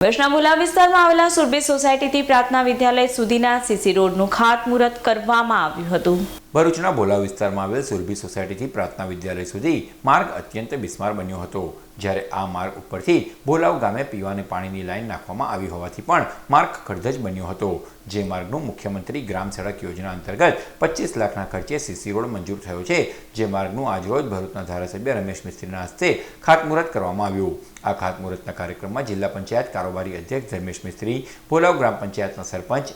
વૈષ્ણવુલા વિસ્તારમાં આવેલા સુરભી સોસાયટીથી પ્રાર્થના વિદ્યાલય સુધીના સીસી રોડનું ખાતમુહૂર્ત કરવામાં આવ્યું હતું. ભરૂચના બોલા વિસ્તારમાં આવેલ સુરભી સોસાયટીથી પ્રાર્થના વિદ્યાલય સુધી માર્ગ અત્યંત બિસ્માર બન્યો હતો. જ્યારે આ માર્ગ ઉપરથી ભોલાવ ગામે પીવાને પાણીની લાઈન નાખવામાં આવી હોવાથી પણ માર્ગ ખડધજ બન્યો હતો. જે માર્ગનું મુખ્યમંત્રી ગ્રામ સડક યોજના અંતર્ગત પચીસ લાખના ખર્ચે સીસી રોડ મંજૂર થયો છે. જે માર્ગનું આજરોજ ભરૂચના ધારાસભ્ય રમેશ મિસ્ત્રીના હસ્તે ખાતમુહૂર્ત કરવામાં આવ્યું. આ ખાતમુહૂર્તના કાર્યક્રમમાં જિલ્લા પંચાયત કારોબારી અધ્યક્ષ ધર્મેશ મિસ્ત્રી ભોલાવ ગ્રામ પંચાયતના સરપંચ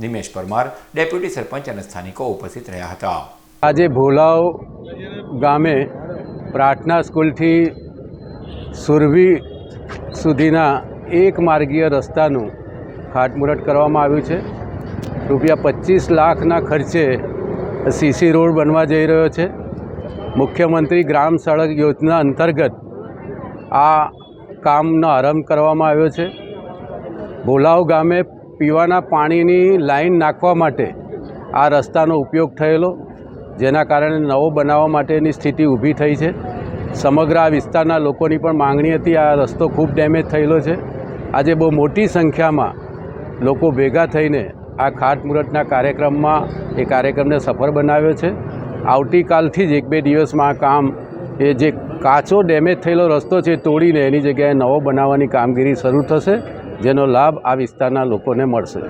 નિમેશ પરમાર, ડેપ્યુટી સરપંચ અને સ્થાનિકો ઉપસ્થિત રહ્યા હતા. આજે ભોલાવ ગામે પ્રાર્થના સ્કૂલથી સુરભી સુધીના એક માર્ગીય રસ્તાનું ખાટમુરટ કરવામાં આવ્યું છે. રૂપિયા પચીસ લાખના ખર્ચે સીસી રોડ બનવા જઈ રહ્યો છે. મુખ્યમંત્રી ગ્રામ સડક યોજના અંતર્ગત આ કામનો આરંભ કરવામાં આવ્યો છે. ભોલાવ ગામે પીવાના પાણીની લાઈન નાખવા માટે આ રસ્તાનો ઉપયોગ થયેલો, જેના કારણે નવો બનાવવા માટેની સ્થિતિ ઊભી થઈ છે. સમગ્ર આ વિસ્તારના લોકોની પણ માંગણી હતી, આ રસ્તો ખૂબ ડેમેજ થયેલો છે. આજે બહુ મોટી સંખ્યામાં લોકો ભેગા થઈને આ ખાટમુહૂર્તના કાર્યક્રમમાં એ કાર્યક્રમને સફળ બનાવ્યો છે. આવતીકાલથી જ એક બે દિવસમાં કામ, એ જે કાચો ડેમેજ થયેલો રસ્તો છે તોડીને એની જગ્યાએ નવો બનાવવાની કામગીરી શરૂ થશે. જેનો લાભ આ વિસ્તારના લોકોને મળશે.